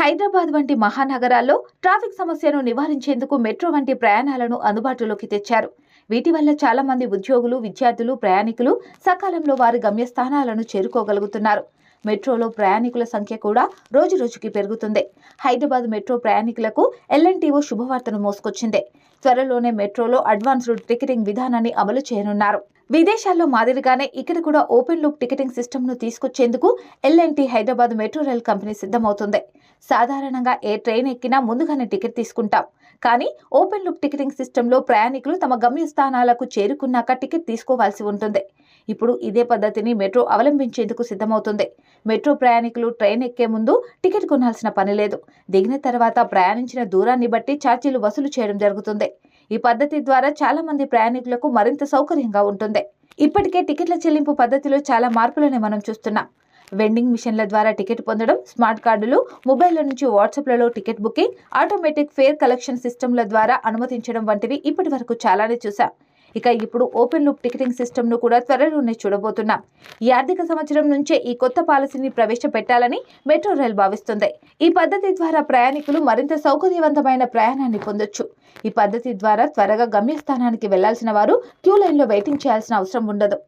హైదరాబాద్ వంటి మహానగరాల్లో ట్రాఫిక్ సమస్యను నివారించేందుకు మెట్రో వంటి ప్రయాణాలను అందుబాటులోకి తెచ్చారు. వీటి వల్ల చాలా మంది ఉద్యోగులు విద్యార్థులు ప్రయాణికులు సకాలంలో వారి గమ్యస్థానాలను చేరుకోగలుగుతున్నారు. మెట్రోలో ప్రయాణికుల సంఖ్య కూడా రోజు రోజుకి పెరుగుతుంది. హైదరాబాద్ మెట్రో ప్రయాణికులకు ఎల్ఎన్టీఓ శుభవార్తను మోసుకొచ్చింది. త్వరలోనే మెట్రోలో అడ్వాన్స్డ్ టికెటింగ్ విధానాన్ని అమలు చేయనున్నారు. విదేశాల్లో మాదిరిగానే ఇక్కడ కూడా ఓపెన్ లూప్ టికెటింగ్ సిస్టమ్ను తీసుకొచ్చేందుకు LNT Hyderabad metro rail company సిద్ధమవుతుంది. సాధారణంగా ఏ ట్రైన్ ఎక్కినా ముందుగానే టికెట్ తీసుకుంటాం. కానీ ఓపెన్ లూప్ టికెటింగ్ సిస్టంలో ప్రయాణికులు తమ గమ్యస్థానాలకు చేరుకున్నాక టికెట్ తీసుకోవాల్సి ఉంటుంది. ఇప్పుడు ఇదే పద్ధతిని మెట్రో అవలంబించేందుకు సిద్ధమవుతుంది. మెట్రో ప్రయాణికులు ట్రైన్ ఎక్కే ముందు టికెట్ కొనాల్సిన పని లేదు. దిగిన తర్వాత ప్రయాణించిన దూరాన్ని బట్టి ఛార్జీలు వసూలు చేయడం జరుగుతుంది. ఈ పద్ధతి ద్వారా చాలా మంది ప్రయాణికులకు మరింత సౌకర్యంగా ఉంటుంది. ఇప్పటికే టికెట్ల చెల్లింపు పద్ధతిలో చాలా మార్పులని మనం చూస్తున్నాం. వెండింగ్ మిషన్ల ద్వారా టికెట్ పొందడం స్మార్ట్ కార్డులు మొబైల్లో నుంచి వాట్సాప్లలో ticket booking automatic fare collection సిస్టమ్ల ద్వారా అనుమతించడం వంటివి ఇప్పటి వరకు చాలానే చూసాం ఇక ఇప్పుడు ఓపెన్ లుక్ టికెటింగ్ సిస్టమ్ను కూడా త్వరలోనే చూడబోతున్నాం. ఈ ఆర్థిక సంవత్సరం నుంచే ఈ కొత్త పాలసీని ప్రవేశపెట్టాలని మెట్రో రైల్ భావిస్తుంది. ఈ పద్ధతి ద్వారా ప్రయాణికులు మరింత సౌకర్యవంతమైన ప్రయాణాన్ని పొందొచ్చు. ఈ పద్ధతి ద్వారా త్వరగా గమ్యస్థానానికి వెళ్ళాల్సిన వారు క్యూ లైన్లో వెయిటింగ్ చేయాల్సిన అవసరం ఉండదు.